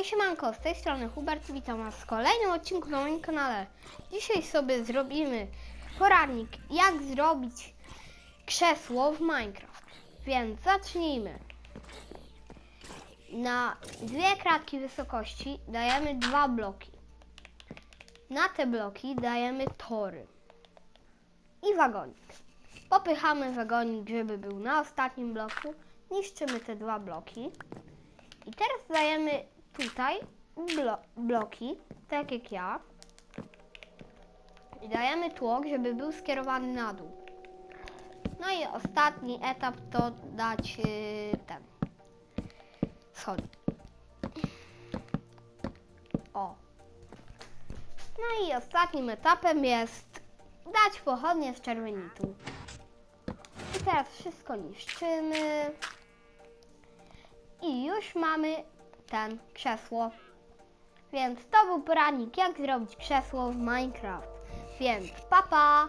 Hej siemanko, z tej strony Hubert, witam was w kolejnym odcinku na moim kanale. Dzisiaj sobie zrobimy poradnik, jak zrobić krzesło w Minecraft. Więc zacznijmy. Na dwie kratki wysokości dajemy dwa bloki. Na te bloki dajemy tory i wagonik. Popychamy wagonik, żeby był na ostatnim bloku. Niszczymy te dwa bloki. I teraz dajemy tutaj blo bloki, tak jak ja. I dajemy tłok, żeby był skierowany na dół. No i ostatni etap to dać yy, ten schody. O. No i ostatnim etapem jest dać pochodnie z czerwenitu. I teraz wszystko niszczymy. I już mamy ten krzesło. Więc to był poradnik, jak zrobić krzesło w Minecraft. Więc papa! Pa.